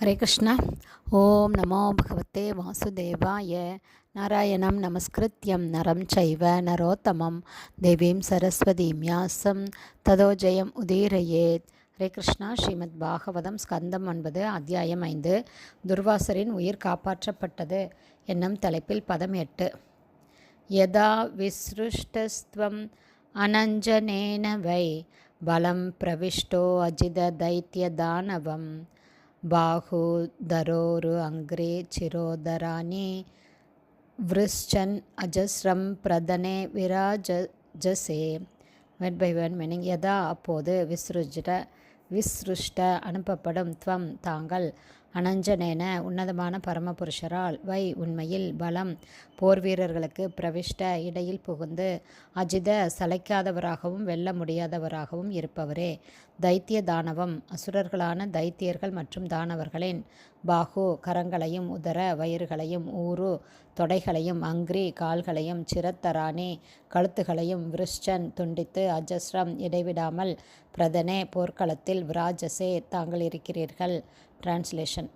ஹரே கிருஷ்ணா. ஓம் நமோ பகவத்தே வாசுதேவாய. நாராயணம் நமஸ்கிருத்யம் நரம் சைவ நரோத்தமம். தேவீம் சரஸ்வதீம் யாசம். ததோ ஜெயம் உதீரயேத். ஹரே கிருஷ்ணா. ஸ்ரீமத் பாகவதம் ஸ்கந்தம் ஒன்பது அத்தியாயம் ஐந்து. துர்வாசரின் உயிர் காப்பாற்றப்பட்டது என்னும் தலைப்பில் பதம் எட்டு. யதா விஸ்ருஷ்டஸ்துவம் அனஞ்சனேன வை. பலம் பிரவிஷ்டோ அஜித தைத்திய தானவம். ಬಾಹೂಧರೋರು ಅಂಗ್ರೆ ಚಿರೋದರಾಣಿ ವೃಶ್ಚನ್ ಅಜಸ್ರಂ ಪ್ರದನೆ ವಿರಾಜ ஜசே வென் பை வென் மீனிங் எதா அப்போது விஸ்ருஜிட விஸ்ருஷ்ட அனுப்பப்படும் துவம் தாங்கள் அனஞ்சனேன உன்னதமான பரமபுருஷரால். வை உண்மையில் பலம். போர் வீரர்களுக்கு பிரவிஷ்ட இடையில் புகுந்து அஜித சளைக்காதவராகவும் வெல்ல முடியாதவராகவும் இருப்பவரே. தைத்திய தானவம். அசுரர்களான தைத்தியர்கள் மற்றும் தானவர்களின் பாகு கரங்களையும் உதர வயிறுகளையும் ஊரு தொடைகளையும் அங்கிரி கால்களையும் சிரத்தராணி கழுத்துகளையும் விருஷ்டன் துண்டித்து அஜஸ்ரம் இடைவிடாமல் பிரதனே போர்க்களத்தில் விராஜசே தாங்கள் இருக்கிறீர்கள் டிரான்ஸ்லேஷன்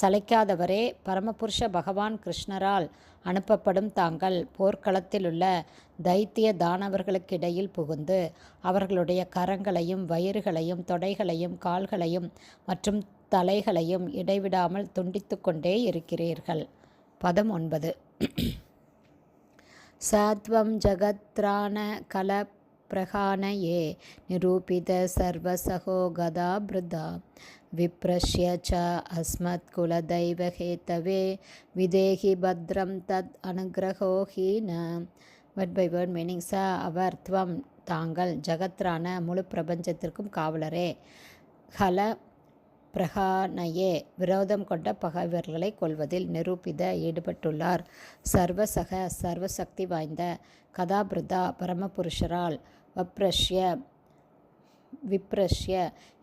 சளைக்காதவரே பரமபுருஷ பகவான் கிருஷ்ணரால் அனுப்பப்படும் தாங்கள் போர்க்களத்திலுள்ள தைத்திய தானவர்களுக்கிடையில் புகுந்து அவர்களுடைய கரங்களையும் வயிறுகளையும் தொடைகளையும் கால்களையும் மற்றும் தலைகளையும் இடைவிடாமல் துண்டித்து கொண்டே இருக்கிறீர்கள். பதம் ஒன்பது. சாத்வம் ஜகத்ரான கல பிரகானயே நிரூபித சர்வசகோ கதாபிருதா विप्रश्य च अस्मत्कुलदैवहेतवे விதேகி பத்ரம் தத் அனுகிரகோ ஹீன வட் பை வேர்ட் மீனிங் ச அவர் துவம் தாங்கள் ஜகத்ரான முழு பிரபஞ்சத்திற்கும் காவலரே ஹல பிரகானையே விரோதம் கொண்ட பகைவர்களை கொள்வதில் நிரூபித ஈடுபட்டுள்ளார் சர்வசக சர்வசக்தி வாய்ந்த கதாபிருதா பரமபுருஷரால் வப்ரஷ்ய விப்ரஷ்ய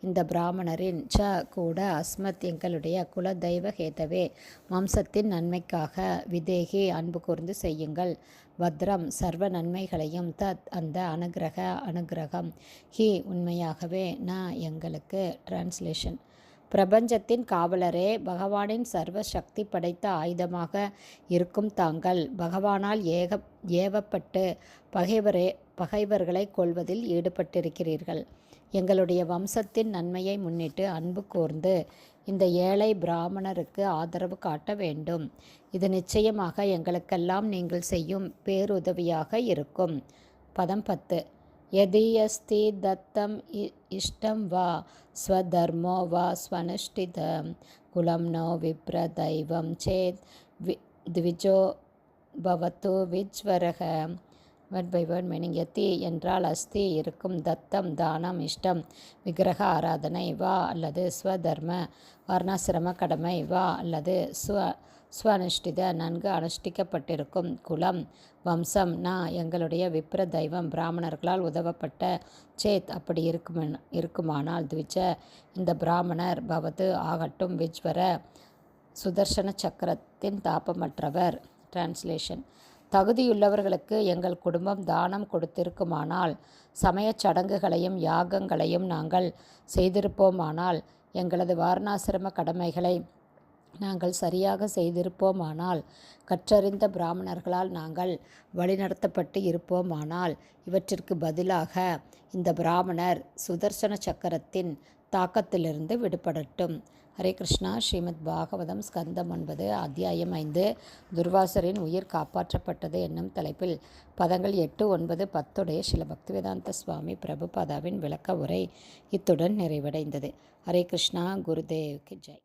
இந்த பிராமணரின் ச கூட அஸ்மத் எங்களுடைய குல தெய்வ ஹேதவே வம்சத்தின் நன்மைக்காக விதேகி அன்பு கூர்ந்து செய்யுங்கள். பத்ரம் சர்வ நன்மைகளையும் தத் அந்த அனுகிரக அனுகிரகம். ஹி உண்மையாகவே நான் எங்களுக்கு டிரான்ஸ்லேஷன் பிரபஞ்சத்தின் காவலரே பகவானின் சர்வ சக்தி படைத்த ஆயுதமாக இருக்கும் தாங்கள். பகவானால் ஏக ஏவப்பட்டு பகைவரே பகைவர்களை கொள்வதில் ஈடுபட்டிருக்கிறீர்கள். எங்களுடைய வம்சத்தின் நன்மையை முன்னிட்டு அன்பு கூர்ந்து இந்த ஏழை பிராமணருக்கு ஆதரவு காட்ட வேண்டும். இது நிச்சயமாக எங்களுக்கெல்லாம் நீங்கள் செய்யும் பேருதவியாக இருக்கும். பதம் பத்து. यदि தத்தம் இஷ்டம் வா ஸ்வதர்மோ வா ஸ்வனுஷ்டித குலம் நோ விப்ரதைவம் சேத் வி द्विजो பவத்து விஜ்வரக வேர்ட் பை வேர்ட் மீனிங் எத்தி என்றால் அஸ்தி இருக்கும் தத்தம் தானம் இஷ்டம் விக்கிரக ஆராதனை வா அல்லது ஸ்வதர்ம வர்ணாசிரம கடமை வா அல்லது ஸ்வ ஸ்வனுஷ்டித நன்கு அனுஷ்டிக்கப்பட்டிருக்கும் குலம் வம்சம் நான் எங்களுடைய விப்ர தெய்வம் பிராமணர்களால் உதவப்பட்ட சேத் அப்படி இருக்கும் இருக்குமானால் துவிச்ச இந்த பிராமணர் பவது ஆகட்டும் விஜ்வர சுதர்சன சக்கரத்தின் தாப்பமற்றவர் டிரான்ஸ்லேஷன் தகுதியுள்ளவர்களுக்கு எங்கள் குடும்பம் தானம் கொடுத்திருக்குமானால் சமயச் சடங்குகளையும் யாகங்களையும் நாங்கள் செய்திருப்போமானால் எங்களது வாரணாசிரம கடமைகளை நாங்கள் சரியாக செய்திருப்போமானால் கற்றறிந்த பிராமணர்களால் நாங்கள் வழிநடத்தப்பட்டு இருப்போமானால் இவற்றிற்கு பதிலாக இந்த பிராமணர் சுதர்சன சக்கரத்தின் தாக்கத்திலிருந்து விடுபடட்டும். ஹரே கிருஷ்ணா. ஸ்ரீமத் பாகவதம் ஸ்கந்தம் ஒன்பது அத்தியாயம் ஐந்து. துர்வாசரின் உயிர் காப்பாற்றப்பட்டது என்னும் தலைப்பில் பதங்கள் எட்டு ஒன்பது பத்துடைய சில பக்திவேதாந்த சுவாமி பிரபுபாதாவின் விளக்க உரை இத்துடன் நிறைவடைந்தது. ஹரே கிருஷ்ணா. குருதேவ்க்கு ஜெய்.